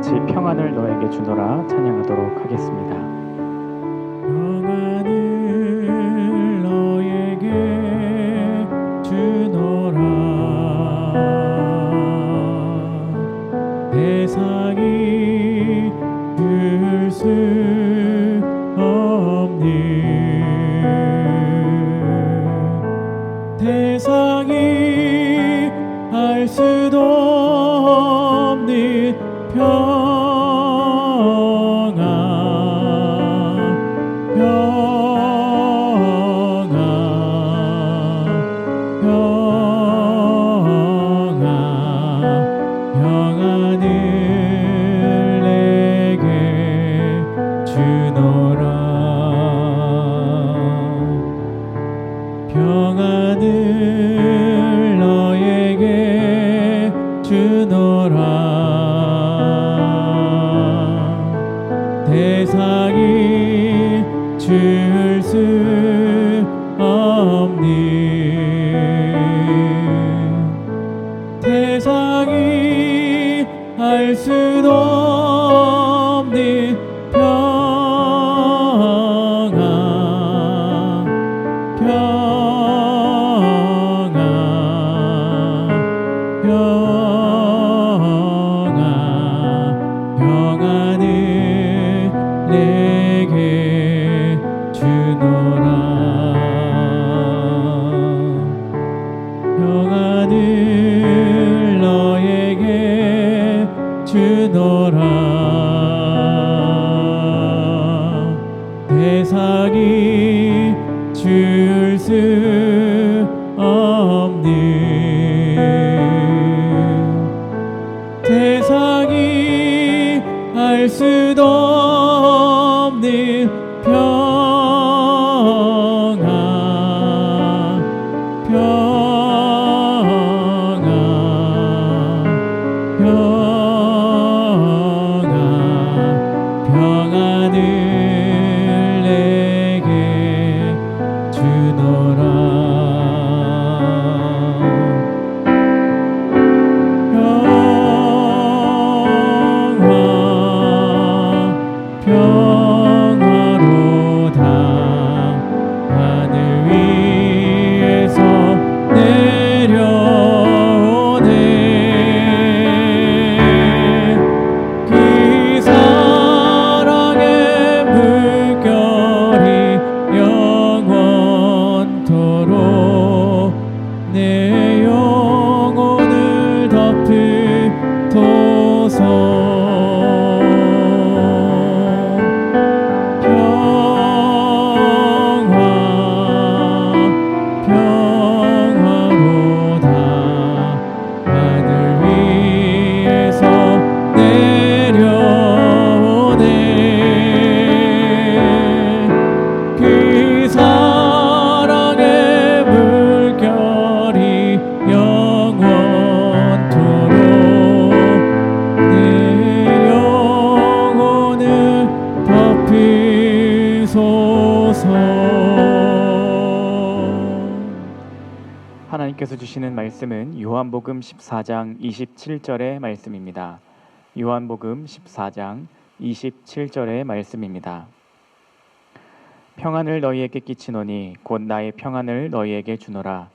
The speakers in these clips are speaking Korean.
같이 평안을 너에게 주노라 찬양하도록 하겠습니다. 세상이 줄수 줄수 세상이 줄수 주시는 말씀은 요한복음 14장 27절의 말씀입니다. 요한복음 14장 27절의 말씀입니다. 평안을 너희에게 끼치노니 곧 나의 평안을 너희에게 주노라.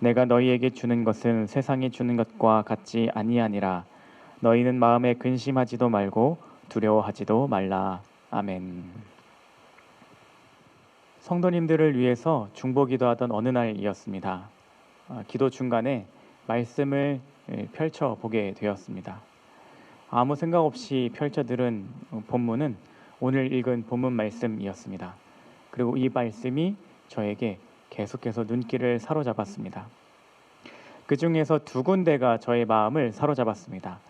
내가 너희에게 주는 것은 세상이 주는 것과 같지 아니하니라. 너희는 마음에 근심하지도 말고 두려워하지도 말라. 아멘. 성도님들을 위해서 중보기도 하던 어느 날이었습니다. 아, 기도 중간에 말씀을 예, 펼쳐 보게 되었습니다. 아무 생각 없이 펼쳐 들은 어, 본문은 오늘 읽은 본문 말씀이었습니다. 그리고 이 말씀이 저에게 계속해서 눈길을 사로잡았습니다. 그 중에서 두 군데가 저의 마음을 사로잡았습니다.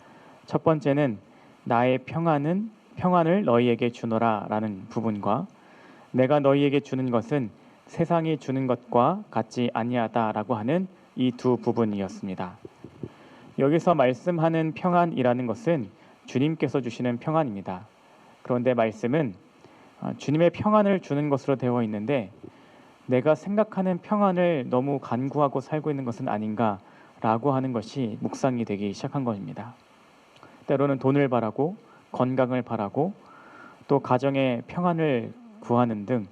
첫 번째는 나의 평안은 평안을 너희에게 주노라라는 부분과 내가 너희에게 주는 것은 세상이 주는 것과 같지 아니하다라고 하는 이 두 부분이었습니다. 여기서 말씀하는 평안이라는 것은 주님께서 주시는 평안입니다. 그런데 말씀은 아, 주님의 평안을 주는 것으로 되어 있는데 내가 생각하는 평안을 너무 간구하고 살고 있는 것은 아닌가라고 하는 것이 묵상이 되기 시작한 것입니다. 때로는 돈을 바라고 건강을 바라고 또 가정의 평안을 구하는 등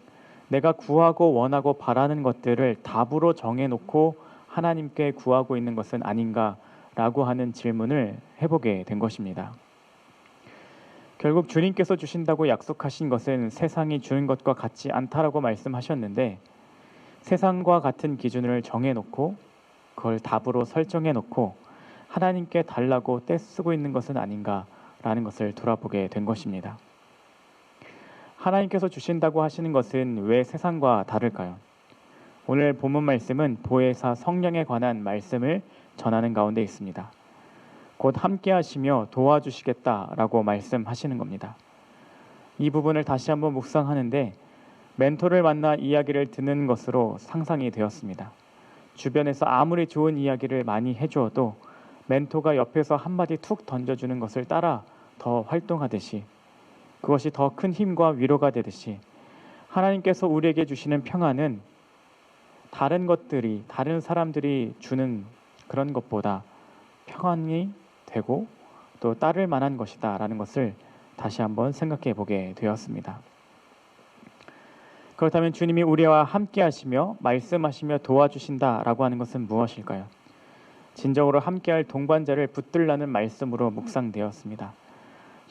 내가 구하고 원하고 바라는 것들을 답으로 정해놓고 하나님께 구하고 있는 것은 아닌가라고 하는 질문을 해보게 된 것입니다. 결국 주님께서 주신다고 약속하신 것은 세상이 주는 것과 같지 않다라고 말씀하셨는데 세상과 같은 기준을 정해놓고 그걸 답으로 설정해놓고 하나님께 달라고 떼쓰고 있는 것은 아닌가라는 것을 돌아보게 된 것입니다. 하나님께서 주신다고 하시는 것은 왜 세상과 다를까요? 오늘 본문 말씀은 보혜사 성령에 관한 말씀을 전하는 가운데 있습니다. 곧 함께 하시며 도와주시겠다라고 말씀하시는 겁니다. 이 부분을 다시 한번 묵상하는데 멘토를 만나 이야기를 듣는 것으로 상상이 되었습니다. 주변에서 아무리 좋은 이야기를 많이 해주어도 멘토가 옆에서 한마디 툭 던져주는 것을 따라 더 활동하듯이 그것이 더 큰 힘과 위로가 되듯이 하나님께서 우리에게 주시는 평안은 다른 것들이 다른 사람들이 주는 그런 것보다 평안이 되고 또 따를 만한 것이다라는 것을 다시 한번 생각해 보게 되었습니다. 그렇다면 주님이 우리와 함께 하시며 말씀하시며 도와주신다라고 하는 것은 무엇일까요? 진정으로 함께할 동반자를 붙들라는 말씀으로 묵상되었습니다.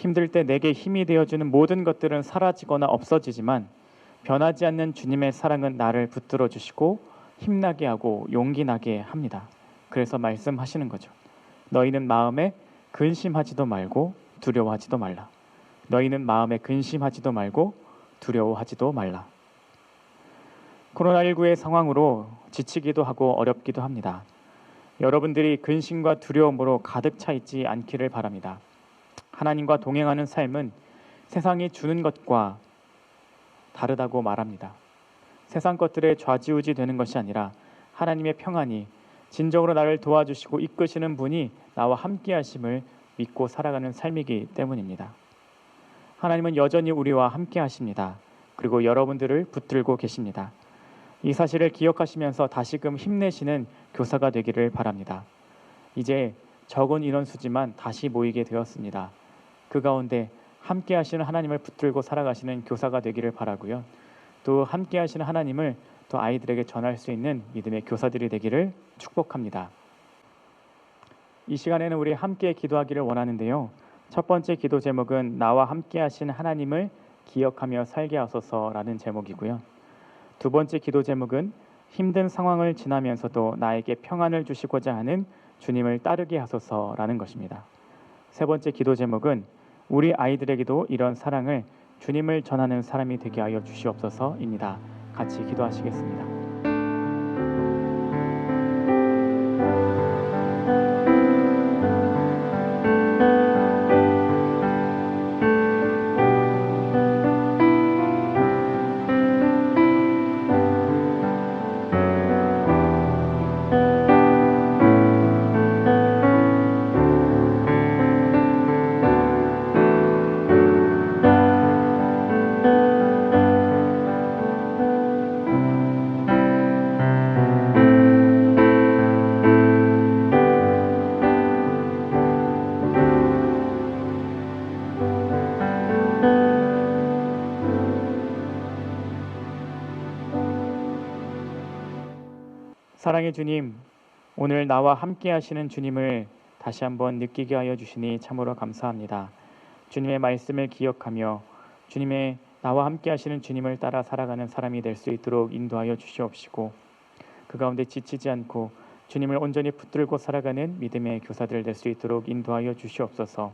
힘들 때 내게 힘이 되어주는 모든 것들은 사라지거나 없어지지만 변하지 않는 주님의 사랑은 나를 붙들어 주시고 힘나게 하고 용기 나게 합니다. 그래서 말씀하시는 거죠. 너희는 마음에 근심하지도 말고 두려워하지도 말라. 너희는 마음에 근심하지도 말고 두려워하지도 말라. 코로나19의 상황으로 지치기도 하고 어렵기도 합니다. 여러분들이 근심과 두려움으로 가득 차 있지 않기를 바랍니다. 하나님과 동행하는 삶은 세상이 주는 것과 다르다고 말합니다. 세상 것들에 좌지우지 되는 것이 아니라 하나님의 평안이 진정으로 나를 도와주시고 이끄시는 분이 나와 함께 하심을 믿고 살아가는 삶이기 때문입니다. 하나님은 여전히 우리와 함께 하십니다. 그리고 여러분들을 붙들고 계십니다. 이 사실을 기억하시면서 다시금 힘내시는 교사가 되기를 바랍니다. 이제 적은 인원수지만 다시 모이게 되었습니다. 그 가운데 함께 하시는 하나님을 붙들고 살아가시는 교사가 되기를 바라고요. 또 함께 하시는 하나님을 또 아이들에게 전할 수 있는 믿음의 교사들이 되기를 축복합니다. 이 시간에는 우리 함께 기도하기를 원하는데요. 첫 번째 기도 제목은 나와 함께 하신 하나님을 기억하며 살게 하소서라는 제목이고요. 두 번째 기도 제목은 힘든 상황을 지나면서도 나에게 평안을 주시고자 하는 주님을 따르게 하소서라는 것입니다. 세 번째 기도 제목은 우리 아이들에게도 이런 사랑을 주님을 전하는 사람이 되게 하여 주시옵소서입니다. 같이 기도하시겠습니다. 사랑의 주님, 오늘 나와 함께 하시는 주님을 다시 한번 느끼게 하여 주시니 참으로 감사합니다. 주님의 말씀을 기억하며 주님의 나와 함께 하시는 주님을 따라 살아가는 사람이 될 수 있도록 인도하여 주시옵시고 그 가운데 지치지 않고 주님을 온전히 붙들고 살아가는 믿음의 교사들 될 수 있도록 인도하여 주시옵소서.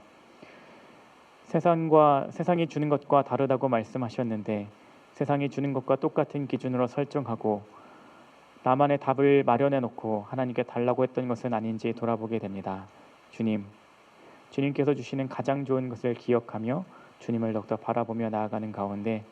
세상과 세상이 주는 것과 다르다고 말씀하셨는데 세상이 주는 것과 똑같은 기준으로 설정하고 나만의 답을 마련해 놓고 하나님께 달라고 했던 것은 아닌지 돌아보게 됩니다. 주님, 주님께서 주시는 가장 좋은 것을 기억하며 주님을 더욱더 바라보며 나아가는 가운데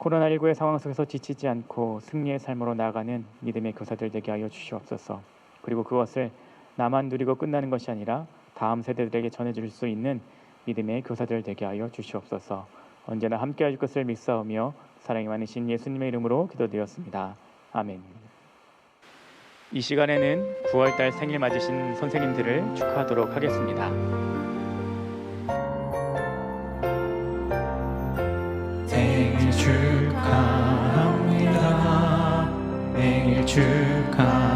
코로나19의 상황 속에서 지치지 않고 승리의 삶으로 나아가는 믿음의 교사들 되게 하여 주시옵소서. 그리고 그것을 나만 누리고 끝나는 것이 아니라 다음 세대들에게 전해줄 수 있는 믿음의 교사들 되게 하여 주시옵소서. 언제나 함께 하실 것을 믿사오며 사랑이 많으신 예수님의 이름으로 기도드렸습니다. 아멘. 이 시간에는 9월달 생일 맞으신 선생님들을 축하하도록 하겠습니다. 생일 축하합니다. 생일 축하합니다.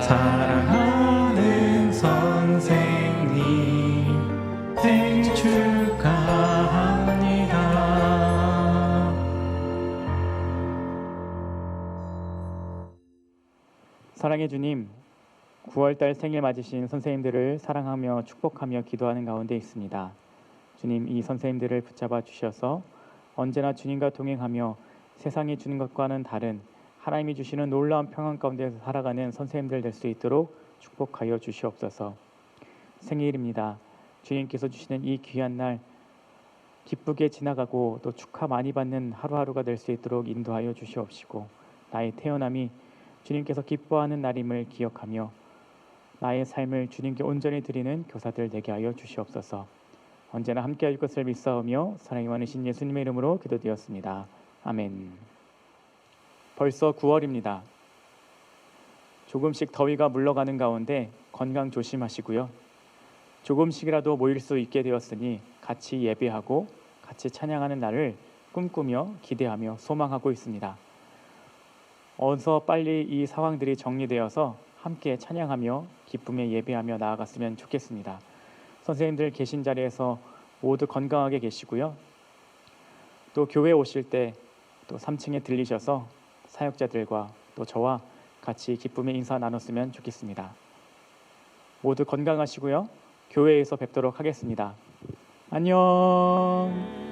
사랑하는 선생님 생일 축하 사랑해 주님, 9월달 생일 맞으신 선생님들을 사랑하며 축복하며 기도하는 가운데 있습니다. 주님 이 선생님들을 붙잡아 주셔서 언제나 주님과 동행하며 세상이 주는 것과는 다른 하나님이 주시는 놀라운 평안 가운데서 살아가는 선생님들 될 수 있도록 축복하여 주시옵소서. 생일입니다. 주님께서 주시는 이 귀한 날 기쁘게 지나가고 또 축하 많이 받는 하루하루가 될 수 있도록 인도하여 주시옵시고 나의 태어남이 주님께서 기뻐하는 날임을 기억하며 나의 삶을 주님께 온전히 드리는 교사들 되게 하여 주시옵소서. 언제나 함께할 것을 믿사오며 사랑이 많으신 예수님의 이름으로 기도드렸습니다. 아멘. 벌써 9월입니다. 조금씩 더위가 물러가는 가운데 건강 조심하시고요. 조금씩이라도 모일 수 있게 되었으니 같이 예배하고 같이 찬양하는 날을 꿈꾸며 기대하며 소망하고 있습니다. 어서 빨리 이 상황들이 정리되어서 함께 찬양하며 기쁨에 예배하며 나아갔으면 좋겠습니다. 선생님들 계신 자리에서 모두 건강하게 계시고요. 또 교회 오실 때 또 3층에 들리셔서 사역자들과 또 저와 같이 기쁨의 인사 나눴으면 좋겠습니다. 모두 건강하시고요. 교회에서 뵙도록 하겠습니다. 안녕.